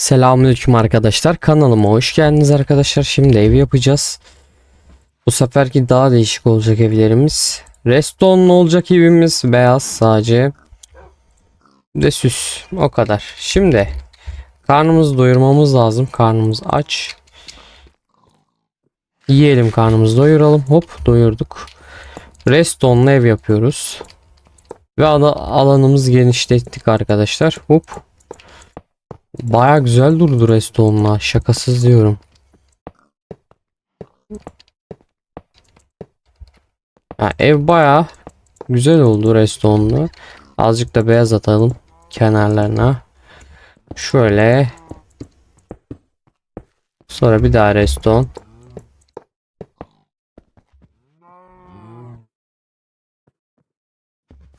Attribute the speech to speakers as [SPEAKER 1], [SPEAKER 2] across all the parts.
[SPEAKER 1] Selamünaleyküm arkadaşlar. Kanalıma hoş geldiniz arkadaşlar. Şimdi ev yapacağız. Bu seferki daha değişik olacak evlerimiz. Restonlu olacak evimiz. Beyaz sadece. De süs. O kadar. Şimdi karnımızı doyurmamız lazım. Karnımız aç. Yiyelim karnımızı doyuralım. Hop doyurduk. Restonlu ev yapıyoruz. Ve ala- alanımızı genişlettik arkadaşlar. Hop Baya güzel durdu Reston'la. Şakasız diyorum. Ha, ev baya güzel oldu Reston'la. Azıcık da beyaz atalım kenarlarına. Şöyle. Sonra bir daha Reston.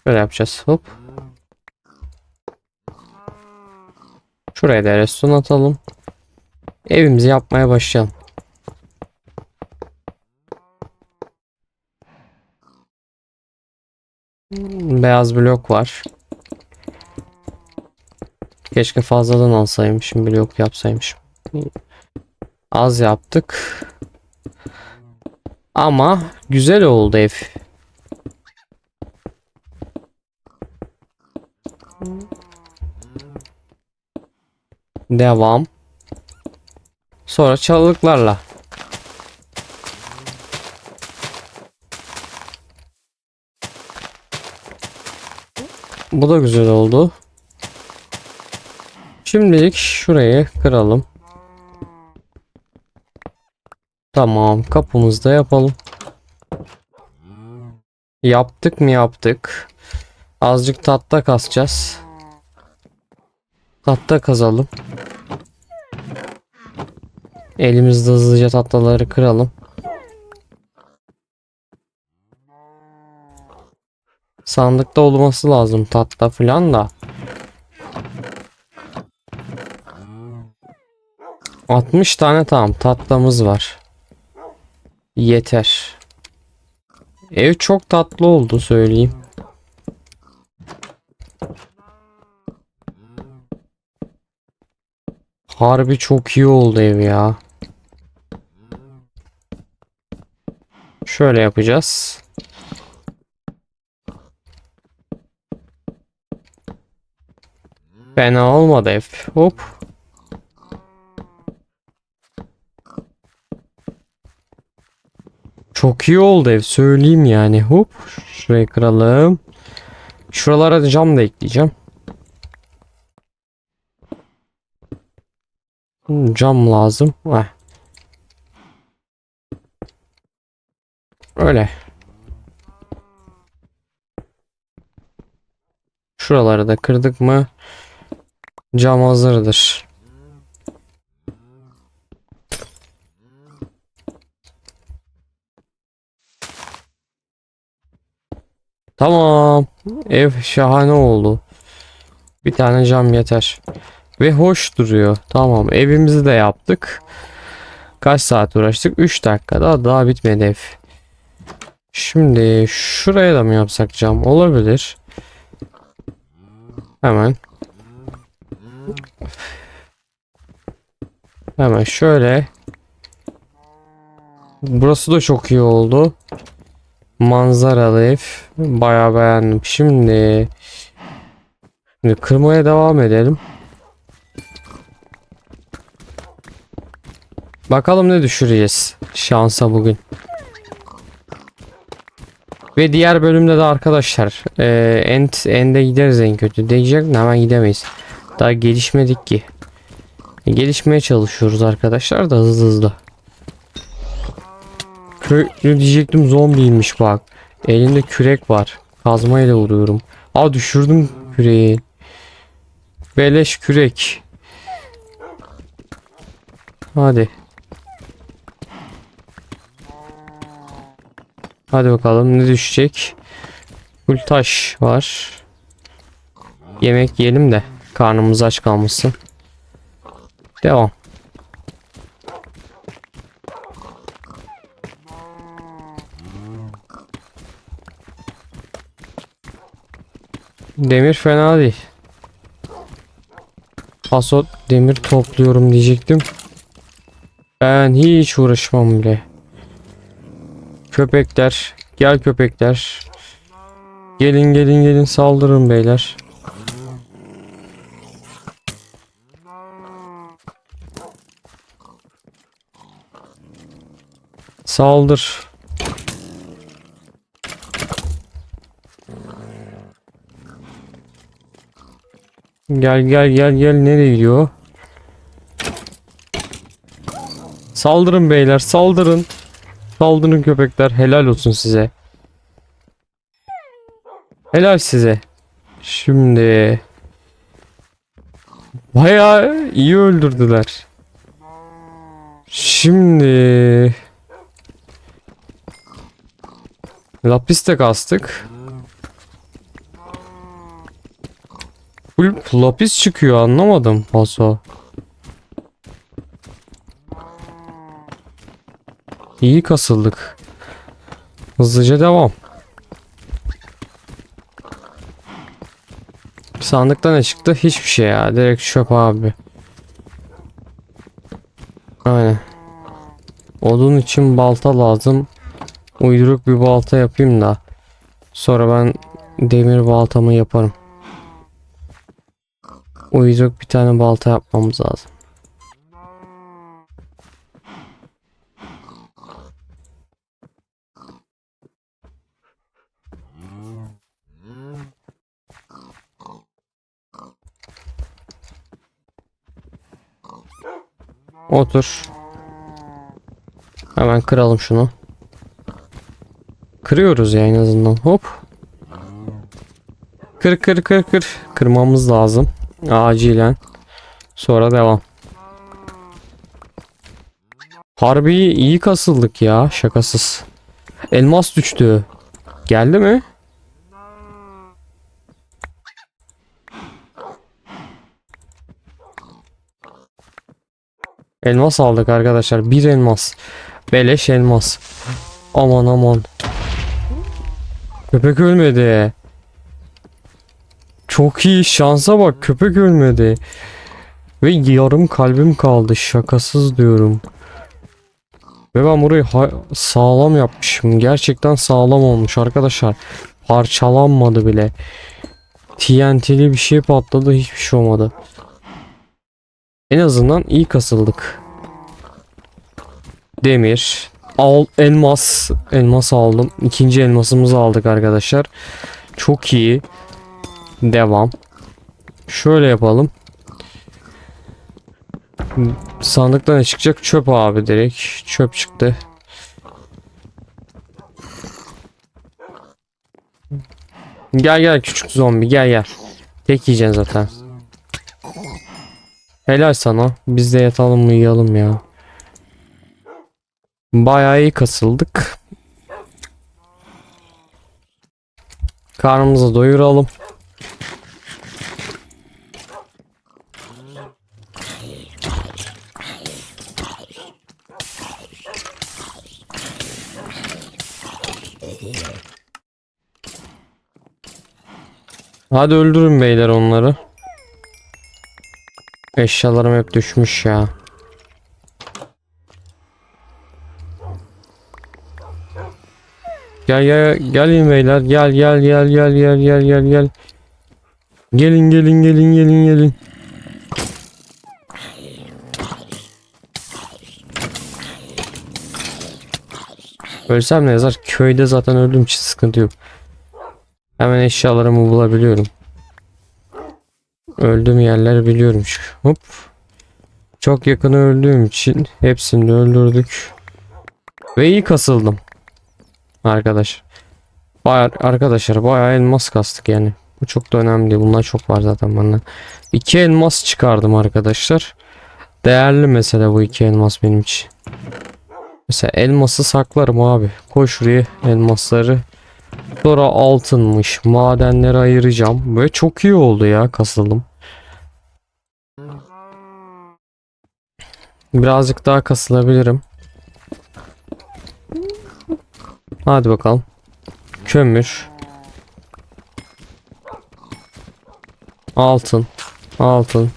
[SPEAKER 1] Böyle yapacağız. Hop. Şuraya da restoran atalım. Evimizi yapmaya başlayalım. Beyaz blok var. Keşke fazladan alsaymışım. Blok yapsaymışım. Az yaptık. Ama güzel oldu ev. Devam. Sonra çalılıklarla. Bu da güzel oldu. Şimdilik şurayı kıralım. Tamam, kapımızı da yapalım. Yaptık mı yaptık. Azıcık tatta kasacağız. Tatta kazalım. Elimizde hızlıca tatlıları kıralım. Sandıkta olması lazım tatlı falan da. 60 tane tamam tatlımız var. Yeter. Ev çok tatlı oldu söyleyeyim. Harbi çok iyi oldu ev ya. Şöyle yapacağız. Fena olmadı ev. Hop. Çok iyi oldu ev söyleyeyim yani. Hop. Şurayı kıralım. Şuralara cam da ekleyeceğim. Cam lazım. Heh. Öyle. Şuraları da kırdık mı cam hazırdır. Tamam. Ev şahane oldu. Bir tane cam yeter. Ve hoş duruyor. Tamam evimizi de yaptık. Kaç saat uğraştık? 3 dakikada daha bitmedi ev. Şimdi şuraya da mı yapsak cam? Olabilir. Hemen. Hemen şöyle. Burası da çok iyi oldu. Manzaralı ev. Bayağı beğendim. Şimdi, şimdi kırmaya devam edelim. Bakalım ne düşüreceğiz şansa bugün. Ve diğer bölümde de arkadaşlar e, end, end'e gideriz en kötü. Diyecek? Hemen gidemeyiz. Daha gelişmedik ki. E, gelişmeye çalışıyoruz arkadaşlar da hızlı hızlı. Köylü diyecektim zombiymiş bak. Elimde kürek var. Kazmayla vuruyorum. Aa düşürdüm küreği. Beleş kürek. Hadi. Hadi bakalım ne düşecek. Full taş var. Yemek yiyelim de karnımız aç kalmasın. Devam. Demir fena değil. Paso demir topluyorum diyecektim. Ben hiç uğraşmam bile. Köpekler. Gel köpekler. Gelin gelin gelin saldırın beyler. Saldır. Gel gel gel gel nereye gidiyor? Saldırın beyler saldırın. Saldırın köpekler helal olsun size. Helal size. Şimdi bayağı iyi öldürdüler. Şimdi Lapis de kastık. Lapis çıkıyor anlamadım paso. İyi kasıldık. Hızlıca devam. Sandıkta ne çıktı? Hiçbir şey ya. Direkt çöp abi. Aynen. Odun için balta lazım. Uyduruk bir balta yapayım da. Sonra ben demir baltamı yaparım. Uyduruk bir tane balta yapmamız lazım. Otur. Hemen kıralım şunu. Kırıyoruz ya en azından. Hop. Kır kır kır kır. Kırmamız lazım. Acilen. Sonra devam. Harbi iyi kasıldık ya. Şakasız. Elmas düştü. Geldi mi? Elmas aldık arkadaşlar. Bir elmas. Beleş elmas. Aman aman. Köpek ölmedi. Çok iyi şansa bak köpek ölmedi. Ve yarım kalbim kaldı şakasız diyorum. Ve ben burayı sağlam yapmışım. Gerçekten sağlam olmuş arkadaşlar. Parçalanmadı bile. TNT'li bir şey patladı hiçbir şey olmadı. En azından iyi kasıldık. Demir. Al elmas. Elmas aldım. İkinci elmasımızı aldık arkadaşlar. Çok iyi. Devam. Şöyle yapalım. Sandıkta ne çıkacak? Çöp abi direkt. Çöp çıktı. Gel gel küçük zombi gel gel. Tek yiyeceksin zaten. Helal sana. Biz de yatalım uyuyalım ya. Bayağı iyi kasıldık. Karnımızı doyuralım. Hadi öldürün beyler onları. Eşyalarım hep düşmüş ya. Gel gel gelin beyler gel gel gel gel gel gel gel gel. Gelin gelin gelin gelin gelin. Ölsem ne yazar? Köyde zaten öldüğüm için sıkıntı yok. Hemen eşyalarımı bulabiliyorum. Öldüğüm yerleri biliyorum çünkü. Hop. Çok yakın öldüğüm için hepsini de öldürdük. Ve iyi kasıldım. Arkadaş. Bayağı arkadaşlar bayağı elmas kastık yani. Bu çok da önemli. Bunlar çok var zaten bana. İki elmas çıkardım arkadaşlar. Değerli mesela bu iki elmas benim için. Mesela elması saklarım abi. Koy şuraya elmasları. Sonra altınmış. Madenleri ayıracağım. Böyle çok iyi oldu ya kasıldım. Birazcık daha kasılabilirim. Hadi bakalım. Kömür. Altın. Altın.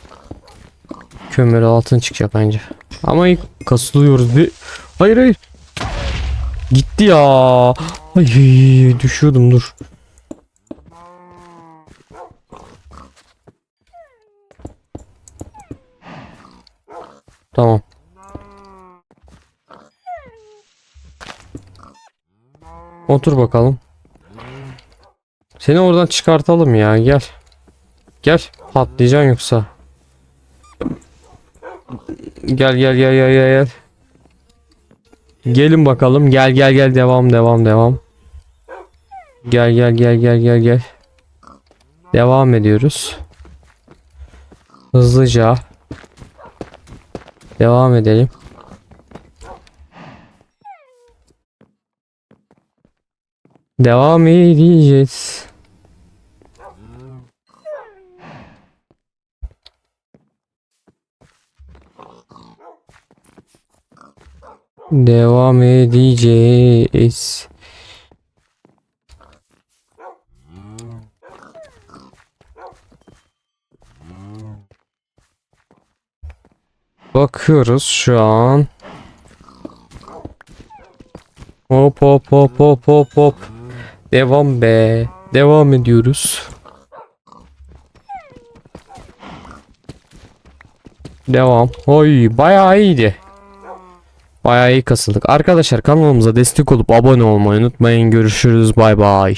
[SPEAKER 1] kömür altın çıkacak bence. Ama ilk kasılıyoruz. Bir... Hayır hayır. Gitti ya. Ay düşüyordum dur. Tamam. Otur bakalım. Seni oradan çıkartalım ya gel. Gel patlayacaksın yoksa. Gel gel gel gel gel gel. Gelin bakalım gel gel gel devam devam devam. Gel gel gel gel gel gel. Devam ediyoruz. Hızlıca. Devam edelim. Devam edeceğiz. Devam edeceğiz. Bakıyoruz şu an. Hop hop hop hop hop hop. Devam be. Devam ediyoruz. Devam. Oy bayağı iyiydi. Bayağı iyi kasıldık. Arkadaşlar kanalımıza destek olup abone olmayı unutmayın. Görüşürüz. Bay bay.